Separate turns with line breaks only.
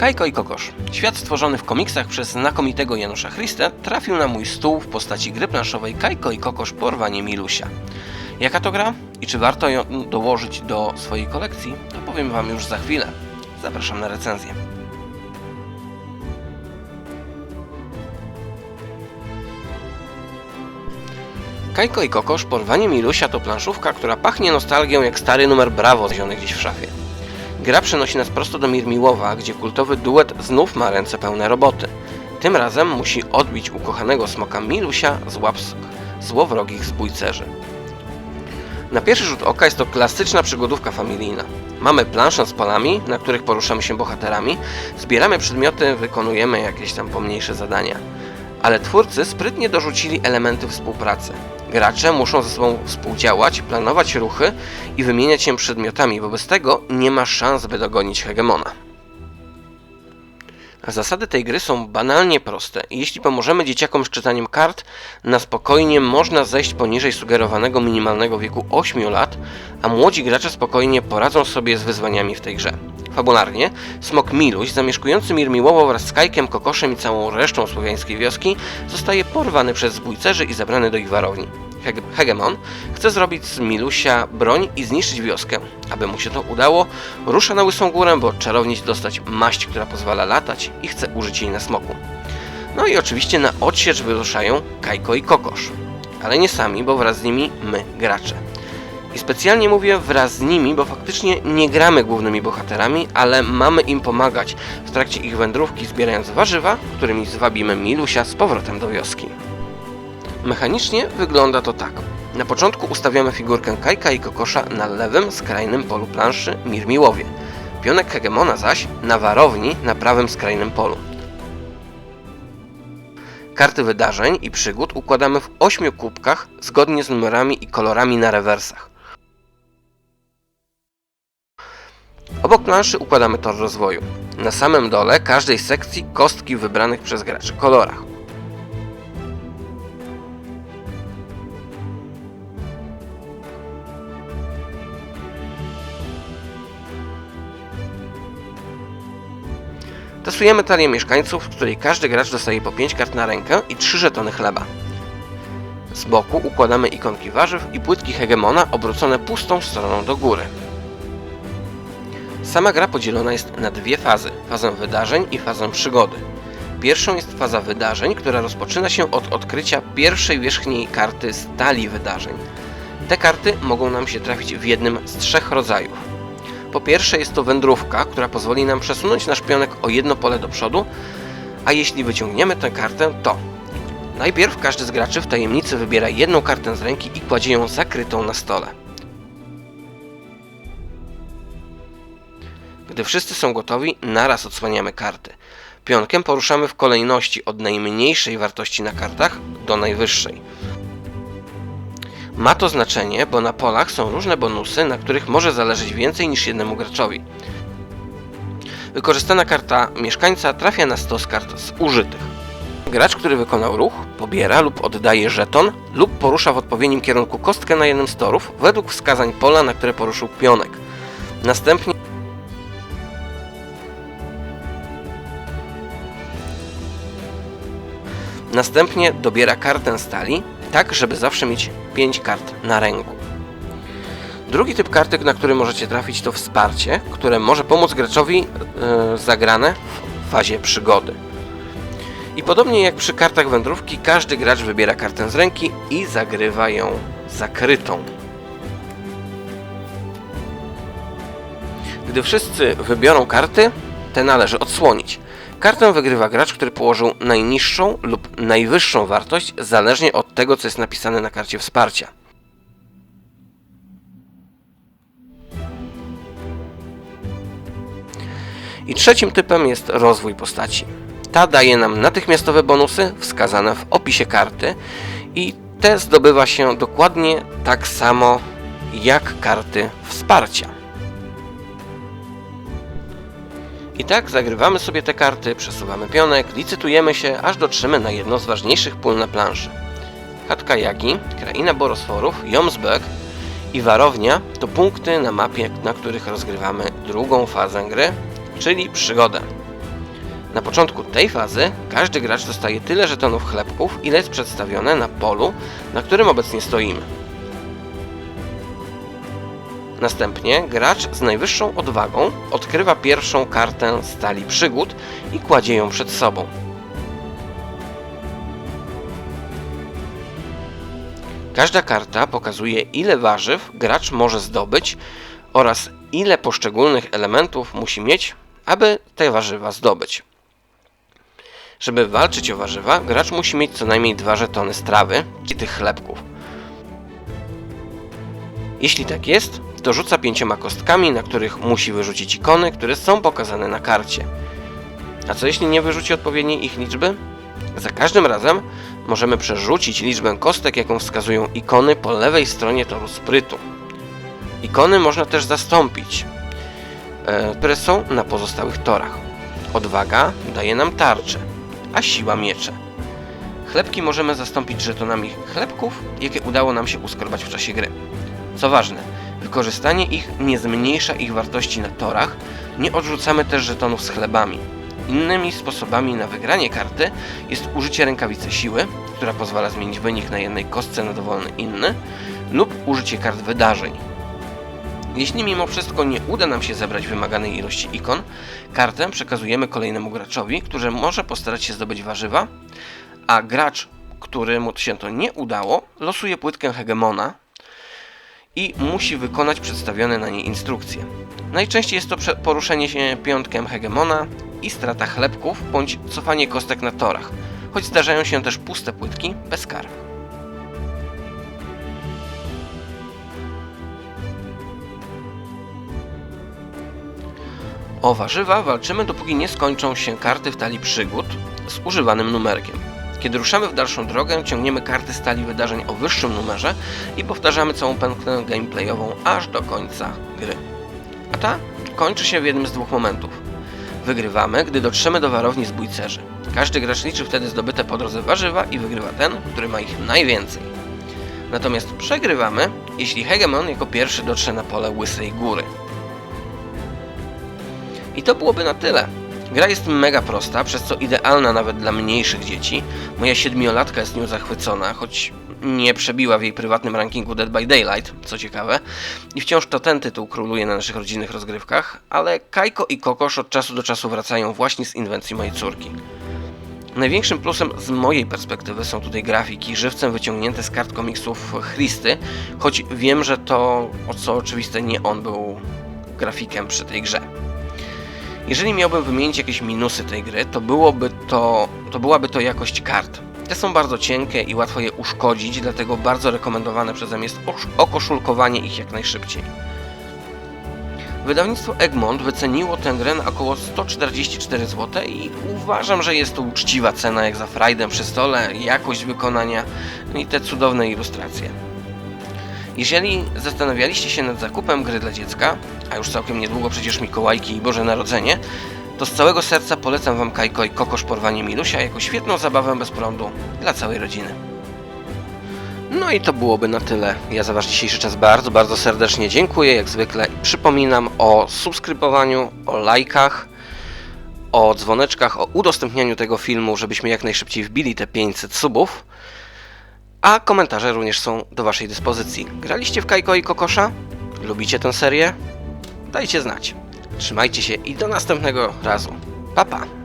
Kajko i Kokosz. Świat stworzony w komiksach przez znakomitego Janusza Christę trafił na mój stół w postaci gry planszowej Kajko i Kokosz Porwanie Milusia. Jaka to gra i czy warto ją dołożyć do swojej kolekcji, to powiem Wam już za chwilę. Zapraszam na recenzję. Kajko i Kokosz Porwanie Milusia to planszówka, która pachnie nostalgią jak stary numer Bravo znaleziony gdzieś w szafie. Gra przenosi nas prosto do Mirmiłowa, gdzie kultowy duet znów ma ręce pełne roboty. Tym razem musi odbić ukochanego smoka Milusia z łap złowrogich zbójcerzy. Na pierwszy rzut oka jest to klasyczna przygodówka familijna. Mamy planszę z polami, na których poruszamy się bohaterami, zbieramy przedmioty, wykonujemy jakieś tam pomniejsze zadania. Ale twórcy sprytnie dorzucili elementy współpracy. Gracze muszą ze sobą współdziałać, planować ruchy i wymieniać się przedmiotami, wobec tego nie ma szans, by dogonić hegemona. Zasady tej gry są banalnie proste i jeśli pomożemy dzieciakom z czytaniem kart, na spokojnie można zejść poniżej sugerowanego minimalnego wieku 8 lat, a młodzi gracze spokojnie poradzą sobie z wyzwaniami w tej grze. Fabularnie, smok Miluś, zamieszkujący Mirmiłowo wraz z Kajkiem, Kokoszem i całą resztą słowiańskiej wioski, zostaje porwany przez zbójcerzy i zabrany do ich warowni. Hege- Hegemon chce zrobić z Milusia broń i zniszczyć wioskę. Aby mu się to udało, rusza na Łysą Górę, bo czarownić dostać maść, która pozwala latać i chce użyć jej na smoku. No i oczywiście na odsiecz wyruszają Kajko i Kokosz. Ale nie sami, bo wraz z nimi my, gracze. I specjalnie mówię wraz z nimi, bo faktycznie nie gramy głównymi bohaterami, ale mamy im pomagać w trakcie ich wędrówki, zbierając warzywa, którymi zwabimy Milusia z powrotem do wioski. Mechanicznie wygląda to tak. Na początku ustawiamy figurkę Kajka i Kokosza na lewym, skrajnym polu planszy Mirmiłowie. Pionek Hegemona zaś na warowni na prawym skrajnym polu. Karty wydarzeń i przygód układamy w ośmiu kubkach zgodnie z numerami i kolorami na rewersach. Obok planszy układamy tor rozwoju. Na samym dole każdej sekcji kostki w wybranych przez graczy kolorach. Testujemy talię mieszkańców, w której każdy gracz dostaje po 5 kart na rękę i 3 żetony chleba. Z boku układamy ikonki warzyw i płytki hegemona obrócone pustą stroną do góry. Sama gra podzielona jest na dwie fazy: fazę wydarzeń i fazę przygody. Pierwszą jest faza wydarzeń, która rozpoczyna się od odkrycia pierwszej wierzchniej karty z talii wydarzeń. Te karty mogą nam się trafić w jednym z trzech rodzajów. Po pierwsze jest to wędrówka, która pozwoli nam przesunąć nasz pionek o jedno pole do przodu, a jeśli wyciągniemy tę kartę, to najpierw każdy z graczy w tajemnicy wybiera jedną kartę z ręki i kładzie ją zakrytą na stole. Gdy wszyscy są gotowi, naraz odsłaniamy karty. Pionkiem poruszamy w kolejności od najmniejszej wartości na kartach do najwyższej. Ma to znaczenie, bo na polach są różne bonusy, na których może zależeć więcej niż jednemu graczowi. Wykorzystana karta mieszkańca trafia na stos kart zużytych. Gracz, który wykonał ruch, pobiera lub oddaje żeton lub porusza w odpowiednim kierunku kostkę na jednym z torów według wskazań pola, na które poruszył pionek. Następnie Następnie dobiera kartę stali, tak żeby zawsze mieć 5 kart na ręku. Drugi typ karty, na który możecie trafić, to wsparcie, które może pomóc graczowi yy, zagrane w fazie przygody. I podobnie jak przy kartach wędrówki, każdy gracz wybiera kartę z ręki i zagrywa ją zakrytą. Gdy wszyscy wybiorą karty, te należy odsłonić. Kartę wygrywa gracz, który położył najniższą lub najwyższą wartość, zależnie od tego, co jest napisane na karcie wsparcia. I trzecim typem jest rozwój postaci. Ta daje nam natychmiastowe bonusy wskazane w opisie karty i te zdobywa się dokładnie tak samo jak karty wsparcia. I tak zagrywamy sobie te karty, przesuwamy pionek, licytujemy się, aż dotrzemy na jedno z ważniejszych pól na planszy. Chatka Jagi, Kraina Borosforów, Jomsberg i Warownia to punkty na mapie, na których rozgrywamy drugą fazę gry, czyli przygodę. Na początku tej fazy każdy gracz dostaje tyle żetonów chlebków, ile jest przedstawione na polu, na którym obecnie stoimy. Następnie gracz z najwyższą odwagą odkrywa pierwszą kartę stali przygód i kładzie ją przed sobą. Każda karta pokazuje ile warzyw gracz może zdobyć oraz ile poszczególnych elementów musi mieć, aby te warzywa zdobyć. Żeby walczyć o warzywa, gracz musi mieć co najmniej dwa żetony strawy i tych chlebków. Jeśli tak jest, to rzuca pięcioma kostkami, na których musi wyrzucić ikony, które są pokazane na karcie. A co jeśli nie wyrzuci odpowiedniej ich liczby? Za każdym razem możemy przerzucić liczbę kostek, jaką wskazują ikony po lewej stronie toru sprytu. Ikony można też zastąpić, e, które są na pozostałych torach. Odwaga daje nam tarczę, a siła miecze. Chlebki możemy zastąpić żetonami chlebków, jakie udało nam się uskrobać w czasie gry. Co ważne, wykorzystanie ich nie zmniejsza ich wartości na torach, nie odrzucamy też żetonów z chlebami. Innymi sposobami na wygranie karty jest użycie rękawicy siły, która pozwala zmienić wynik na jednej kostce na dowolny inny, lub użycie kart wydarzeń. Jeśli mimo wszystko nie uda nam się zebrać wymaganej ilości ikon, kartę przekazujemy kolejnemu graczowi, który może postarać się zdobyć warzywa, a gracz, któremu się to nie udało, losuje płytkę hegemona i musi wykonać przedstawione na niej instrukcje. Najczęściej jest to poruszenie się piątkiem hegemona i strata chlebków bądź cofanie kostek na torach, choć zdarzają się też puste płytki bez kar. O warzywa walczymy dopóki nie skończą się karty w talii przygód z używanym numerkiem. Kiedy ruszamy w dalszą drogę, ciągniemy karty z talii wydarzeń o wyższym numerze i powtarzamy całą pętlę gameplayową aż do końca gry. A ta kończy się w jednym z dwóch momentów. Wygrywamy, gdy dotrzemy do warowni zbójcerzy. Każdy gracz liczy wtedy zdobyte po drodze warzywa i wygrywa ten, który ma ich najwięcej. Natomiast przegrywamy, jeśli hegemon jako pierwszy dotrze na pole Łysej Góry. I to byłoby na tyle. Gra jest mega prosta, przez co idealna nawet dla mniejszych dzieci. Moja siedmiolatka jest nią zachwycona, choć nie przebiła w jej prywatnym rankingu Dead by Daylight, co ciekawe. I wciąż to ten tytuł króluje na naszych rodzinnych rozgrywkach, ale Kajko i Kokosz od czasu do czasu wracają właśnie z inwencji mojej córki. Największym plusem z mojej perspektywy są tutaj grafiki, żywcem wyciągnięte z kart komiksów Christy, choć wiem, że to, o co oczywiste, nie on był grafikiem przy tej grze. Jeżeli miałbym wymienić jakieś minusy tej gry, to byłoby to, to byłaby to jakość kart. Te są bardzo cienkie i łatwo je uszkodzić, dlatego bardzo rekomendowane przeze mnie jest osz- okoszulkowanie ich jak najszybciej. Wydawnictwo Egmont wyceniło tę grę na około 144 zł i uważam, że jest to uczciwa cena jak za frajdem przy stole, jakość wykonania i te cudowne ilustracje. Jeżeli zastanawialiście się nad zakupem gry dla dziecka, a już całkiem niedługo przecież Mikołajki i Boże Narodzenie, to z całego serca polecam Wam Kajko i Kokosz Porwanie Milusia jako świetną zabawę bez prądu dla całej rodziny. No i to byłoby na tyle. Ja za Wasz dzisiejszy czas bardzo, bardzo serdecznie dziękuję, jak zwykle. Przypominam o subskrybowaniu, o lajkach, o dzwoneczkach, o udostępnianiu tego filmu, żebyśmy jak najszybciej wbili te 500 subów. A komentarze również są do Waszej dyspozycji. Graliście w Kajko i Kokosza? Lubicie tę serię? Dajcie znać. Trzymajcie się i do następnego razu. Pa pa!